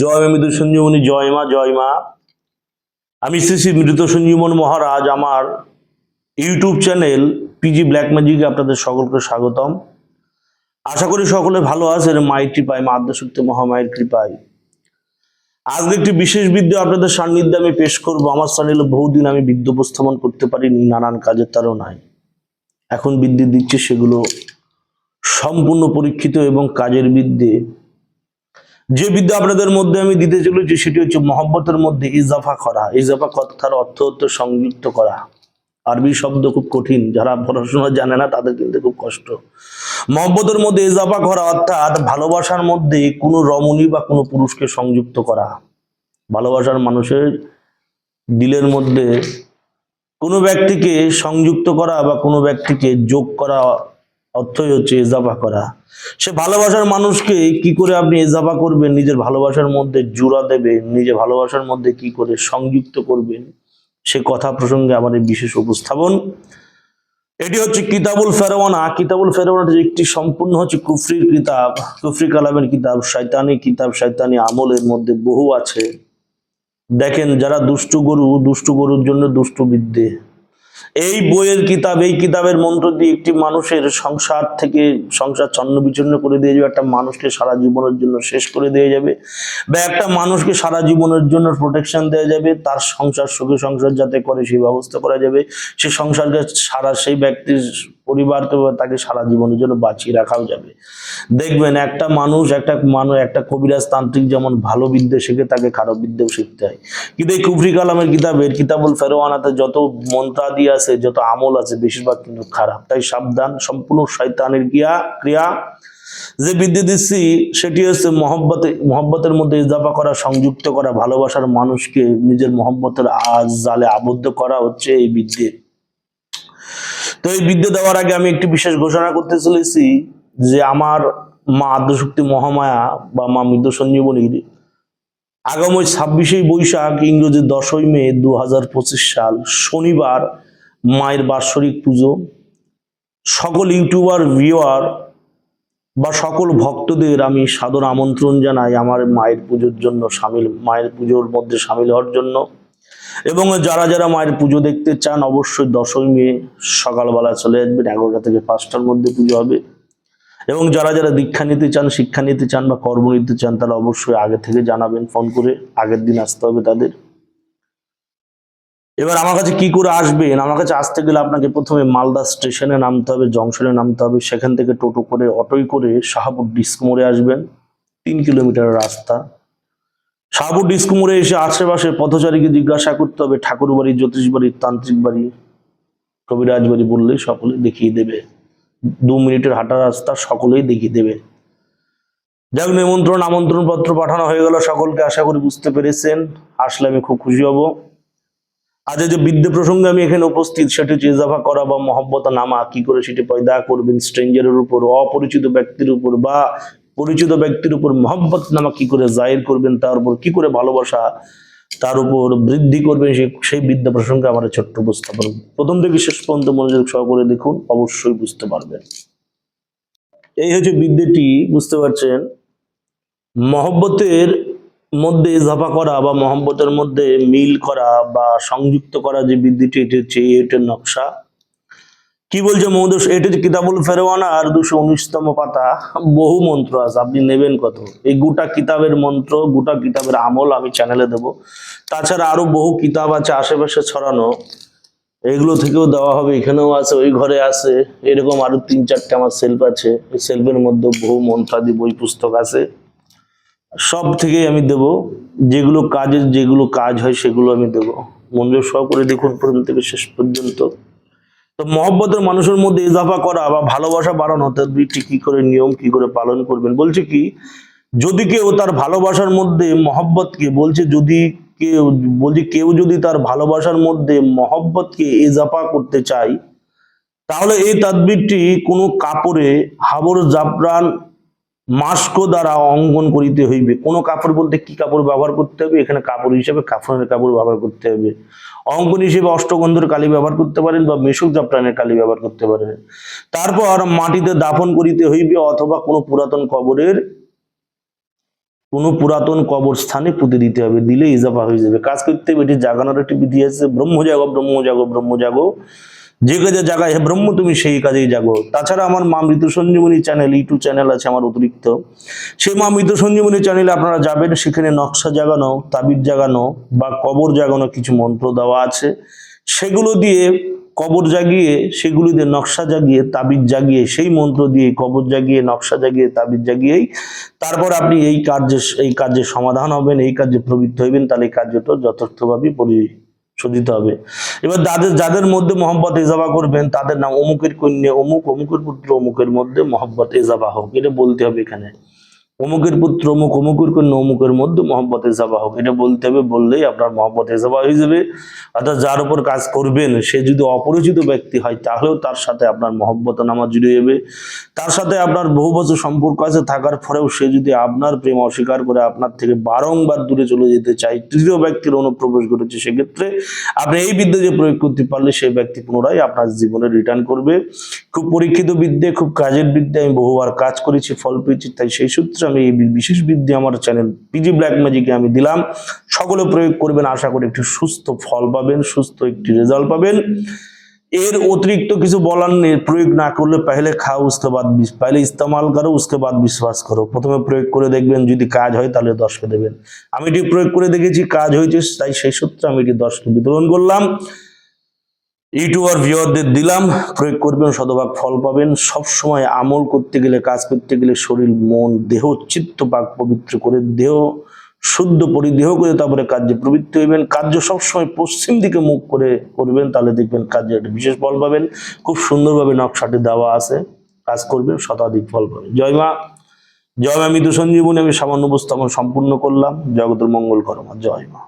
জয় মা মৃত সঞ্জীবনী, জয় মা জয় মা। আমি শ্রী শ্রী মৃত সঞ্জীবন মহারাজ, আমার ইউটিউব চ্যানেল পিজি ব্ল্যাক ম্যাজিকে আপনাদের সকলকে স্বাগতম। আশা করি সকলে ভালো আছেন, মায়ের কৃপায়, মা আদ্যশক্তি, মহামায়ের কৃপায়। আজকে একটি বিশেষ বিদ্যা আপনাদের সান্নিধ্যে আমি পেশ করব। আমার চ্যানেলে বহুদিন আমি বিদ্যা উপস্থাপন করতে পারিনি, নানান কাজের নাই এখন বিদ্যে দিচ্ছে সেগুলো সম্পূর্ণ পরীক্ষিত এবং কাজের বিদ্যে যে বিদ্যা আপনাদের মধ্যে আমি দিতে চলেছি, সেটি হচ্ছে মহব্বতের মধ্যে ইজাফা করা। ইজাফা কথার অর্থ হচ্ছে সংযুক্ত করা। আরবি শব্দ খুব কঠিন, যারা পড়াশোনা জানে না তাদের কিন্তু খুব কষ্ট। মহব্বতের মধ্যে ইজাফা করা অর্থাৎ ভালোবাসার মধ্যে কোনো রমণী বা কোনো পুরুষকে সংযুক্ত করা। ভালোবাসার মানুষের দিলের মধ্যে কোনো ব্যক্তিকে সংযুক্ত করা বা কোনো ব্যক্তিকে যোগ করা অর্থই হচ্ছে ইজাফা করা। সে ভালোবাসার মানুষকে কি করে আপনি ইজাফা করবেন? নিজের ভালোবাসার মধ্যে জোড়া দেবে নিজের ভালোবাসার মধ্যে কি করে সংযুক্ত করবেন? সে কথা প্রসঙ্গে এই বিশেষ উপস্থাপন। এটি হচ্ছে কিতাবুল ফেরওয়ানা। কিতাবুল ফেরওয়ানা একটি সম্পূর্ণ হচ্ছে কুফরির কিতাব। কুফরি কালামের কিতাব, শয়তানি কিতাব, শয়তানি আমলের মধ্যে বহু আছে। দেখেন, যারা দুষ্টু গরু, দুষ্টু গরুর জন্য দুষ্টু বিদ্যে। এই বইয়ের কিতাব এই কিতাবের মন্ত্র দিয়ে একটি মানুষের সংসার থেকে সংসার ছন্ন বিচ্ছন্ন করে দিয়ে যাবে একটা মানুষকে সারা জীবনের জন্য শেষ করে দিয়ে যাবে বা একটা মানুষকে সারা জীবনের জন্য প্রোটেকশন দেওয়া যাবে তার সংসার সুখে সংসার যাতে করে সেই ব্যবস্থা করা যাবে সে সংসারকে সারা সেই ব্যক্তির পরিবারকে বা তাকে সারা জীবনের জন্য বাঁচিয়ে রাখাও যাবে। দেখবেন একটা মানুষ একটা মানুষ, একটা কবিরাজ তান্ত্রিক যেমন ভালো বিদ্যে শেখে, তাকে খারাপ বিদ্যেও শিখতে হয়। কিন্তু এই কুফরি কালামের কিতাবের, কিতাবুল ফেরোয়ানাতে যত মন্ত্রাদি আছে, যত আমল আছে, বেশিরভাগ কিন্তু খারাপ। তাই সাবধান, সম্পূর্ণ শয়তানের ক্রিয়া ক্রিয়া। যে বিদ্যে দিচ্ছি, সেটি হচ্ছে মহব্বতে, মহব্বতের মধ্যে ইজাফা করা, সংযুক্ত করা, ভালোবাসার মানুষকে নিজের মহব্বতের আজ জালে আবদ্ধ করা হচ্ছে এই বিদ্যে। তো এই বিদ্যে দেওয়ার আগে আমি একটি বিশেষ ঘোষণা করতে চলেছি যে আমার মা আদ্যশক্তি মহামায়া বা মা মৃত সঞ্জীবনীর আগামী ছাব্বিশে বৈশাখ, ইংরেজি দশই মে দু হাজার পঁচিশ সাল, শনিবার মায়ের বাৎসরিক পুজো। সকল ইউটিউবার, ভিউয়ার বা সকল ভক্তদের আমি সাদর আমন্ত্রণ জানাই আমার মায়ের পুজোর জন্য সামিল, মায়ের পুজোর মধ্যে সামিল হওয়ার জন্য। এবং যারা যারা মায়ের পুজো দেখতে চান, অবশ্যই দশই মে সকালবেলা চলে আসবেন এগারোটা থেকে পাঁচটার মধ্যে পুজো হবে। এবং যারা যারা দীক্ষা নিতে চান, শিক্ষা নিতে চান বা কর্ম নিতে চান, তারা অবশ্যই আগে থেকে জানাবেন, ফোন করে আগের দিন আসতে হবে তাদের। এবার আমার কাছে কি করে আসবেন? আমার কাছে আসতে গেলে আপনাকে প্রথমে মালদা স্টেশনে নামতে হবে, জংশনে নামতে হবে। সেখান থেকে টোটো করে অটোই করে শাহাপুর ডিস্ক মোড়ে আসবেন। তিন কিলোমিটার রাস্তা। শাহাপুর ডিস্ক মোড়ে এসে আশেপাশে পথচারীকে জিজ্ঞাসা করতে হবে ঠাকুর বাড়ি জ্যোতিষ বাড়ি তান্ত্রিক বাড়ি, কবিরাজ বাড়ি বললে সকলে দেখিয়ে দেবে। দু মিনিটের হাঁটা রাস্তা সকলেই দেখিয়ে দেবে। যাক, নিমন্ত্রণ আমন্ত্রণ পত্র পাঠানো হয়ে গেল সকলকে, আশা করি বুঝতে পেরেছেন। আসলে আমি খুব খুশি হব। আজ যে বিদ্যে প্রসঙ্গে আমি এখানে উপস্থিত, সেটি হচ্ছে ইজাফা করা বা মহব্বত নামা, কি করে সেটি পয়দা করবেন, স্ট্রেঞ্জারের উপর, অপরিচিত ব্যক্তির উপর বা পরিচিত ব্যক্তির উপর মহব্বত নামা কি করে জাহির করবেন, তার উপর কি করে ভালোবাসা, তার উপর বৃদ্ধি করবেন সেই বিদ্যা প্রসঙ্গে আমার ছোট্ট উপস্থাপন। প্রথম থেকে শেষ পর্যন্ত মনোযোগ সহকারে দেখুন, অবশ্যই বুঝতে পারবেন। এই হচ্ছে বিদ্যাটি, বুঝতে পারছেন? মহব্বতের মধ্যে ইজাফা করা বা মহব্বতের মধ্যে মিল করা বা সংযুক্ত করা যে বিদ্যাটি, এটি হচ্ছে এটার নকশা। কি বলছে মৌদস এটি হচ্ছে কিতাবুল ফেরওয়ানা আর দুশো উনিশতম পাতা, বহু মন্ত্র আছে, আপনি নেবেন কত? এই গোটা কিতাবের মন্ত্র, গোটা কিতাবের আমল আমি চ্যানেলে দেব। তাছাড়া আরও বহু কিতাব আছে আশেপাশে ছড়ানো। এগুলো থেকেও দেওয়া হবে, এখানেও আছে, ওই ঘরে আছে। এরকম আরও তিন চারটে আমার সেলফ আছে। এই সেলফের মধ্যে বহু মন্ত্রাদি বই পুস্তক আছে। সব থেকেই আমি দেব। যেগুলো কাজের, যেগুলো কাজ হয় সেগুলো আমি দেব। মনোযোগ সহ করে দেখুন প্রথম থেকে শেষ পর্যন্ত। তো মহব্বতের মানুষের মধ্যে ইজাফা করা বা ভালোবাসা বাড়ানো তার দুইটি কি করে নিয়ম, কি করে পালন করবেন? বলছে কি, যদি কেউ তার ভালোবাসার মধ্যে মহব্বতকে, বলছে যদি কেউ, বলছে কেউ যদি তার ভালোবাসার মধ্যে মহব্বতকে ইজাফা করতে চায়, তাহলে এই তাদবিরটি কোনো কাপড়ে হাবর জাফরান মাস্ক দ্বারা অঙ্কন করিতে হইবে। কোন কাপড় বলতে কি কাপড় ব্যবহার করতে হবে? এখানে কাপড় হিসেবে কাফনের কাপড় ব্যবহার করতে হবে। অঙ্কন হিসেবে অষ্টগন্ধের কালি ব্যবহার করতে পারেন বা মেশুক জাপটানের কালি ব্যবহার করতে পারেন। তারপর মাটিতে দাফন করিতে হইবে অথবা কোনো পুরাতন কবরের, কোনো পুরাতন কবর স্থানে পুঁতে দিতে হবে। দিলে ইজাফা হয়ে যাবে। কাজ করতে হবে, এটি জাগানোর একটি বিধি আছে। ব্রহ্ম জাগো ব্রহ্ম জাগো ব্রহ্ম জাগো যে কাজে জাগায় হে ব্রহ্ম, তুমি সেই কাজেই জাগো। তাছাড়া আমার মা মৃত সঞ্জীবনী চ্যানেল ইউটিউব চ্যানেল আছে আমার অতিরিক্ত। সেই মা মৃত সঞ্জীবনী চ্যানেলে আপনারা যাবেন, সেখানে নকশা জাগানো, তাবিজ জাগানো বা কবর জাগানো কিছু মন্ত্র দেওয়া আছে। সেগুলো দিয়ে কবর জাগিয়ে, সেগুলো দিয়ে নকশা জাগিয়ে, তাবিজ জাগিয়ে, সেই মন্ত্র দিয়ে কবর জাগিয়ে, নকশা জাগিয়ে, তাবিজ জাগিয়েই তারপর আপনি এই কার্যে এই কার্যে সমাধান হবেন, এই কার্যে প্রবৃত্ত হইবেন, তাহলে এই কার্যটা যথার্থভাবে পরিশোধিত হবে। এবার যাদের যাদের মধ্যে মোহাম্মত এজাবা করবেন, তাদের নাম অমুকের কন্যা, অমুক, অমুকের পুত্র, অমুকের মধ্যে মোহাম্মত এজাবা হোক, এটা বলতে হবে এখানে। অমুকের পুত্র অমুক, অমুকের কন্যা, অমুকের মধ্যে মোহাম্মত এজাবা হোক। এটা বলতে হবে, বললেই আপনার মোহাম্মত এজাবা হয়ে যাবে। অর্থাৎ যার উপর কাজ করবেন, সে যদি অপরিচিত ব্যক্তি হয়, তাহলেও তার সাথে আপনার মহব্বত নামা জুড়ে যাবে। তার সাথে আপনার বহু বছর সম্পর্ক আছে, থাকার পরেও সে যদি আপনার প্রেম অস্বীকার করে, আপনার থেকে বারংবার দূরে চলে যেতে চায়, তৃতীয় ব্যক্তির অনুপ্রবেশ ঘটেছে, সেক্ষেত্রে আপনি এই বিদ্যা যে প্রয়োগ করতে পারলে, সেই ব্যক্তি পুনরায় আপনার জীবনে রিটার্ন করবে। খুব পরীক্ষিত বিদ্যে, খুব কাজের বিদ্যে, আমি বহুবার কাজ করেছি, ফল পেয়েছি, তাই সেই সূত্রে আমি এই বিশেষ বিদ্যে আমার চ্যানেল পিজি ব্ল্যাক ম্যাজিকে আমি দিলাম। সকলে প্রয়োগ করবেন, আশা করি একটি সুস্থ ফল পাবেন, সুস্থ একটি রেজাল্ট পাবেন। এর অতিরিক্ত কিছু বলার নেই, প্রয়োগ না করলে পহলে খাও, উসকে বাদ পহলে ইস্তেমাল করো, উসকে বাদ বিশ্বাস করো। প্রথমে প্রয়োগ করে দেখবেন যদি কাজ হয় তাহলে দশকে দেবেন। আমি এটি প্রয়োগ করে দেখেছি, কাজ হয়েছে, তাই সেই সূত্রে আমি এটি দশকে বিতরণ করলাম। ইউটিউবার ভিউয়ারদের দিলাম, প্রয়োগ করবেন, শতভাগ ফল পাবেন। সব সময় আমল করতে গেলে, কাজ করতে গেলে শরীর, মন, দেহ, চিত্ত পাক পবিত্র করে দেহ, শুদ্ধ পরিদেহ করে তারপরে কার্যে প্রবৃত্তি হইবেন। কার্য সবসময় পশ্চিম দিকে মুখ করে করবেন, তাহলে দেখবেন কাজে একটা বিশেষ ফল পাবেন। খুব সুন্দরভাবে নকশাটি দেওয়া আছে, কাজ করবেন, শতাধিক ফল পাবেন। জয় মা জয় মা মৃদু সঞ্জীবনী আমি সামান্য উপস্থাপন সম্পূর্ণ করলাম। জগতের মঙ্গল করমা জয় মা।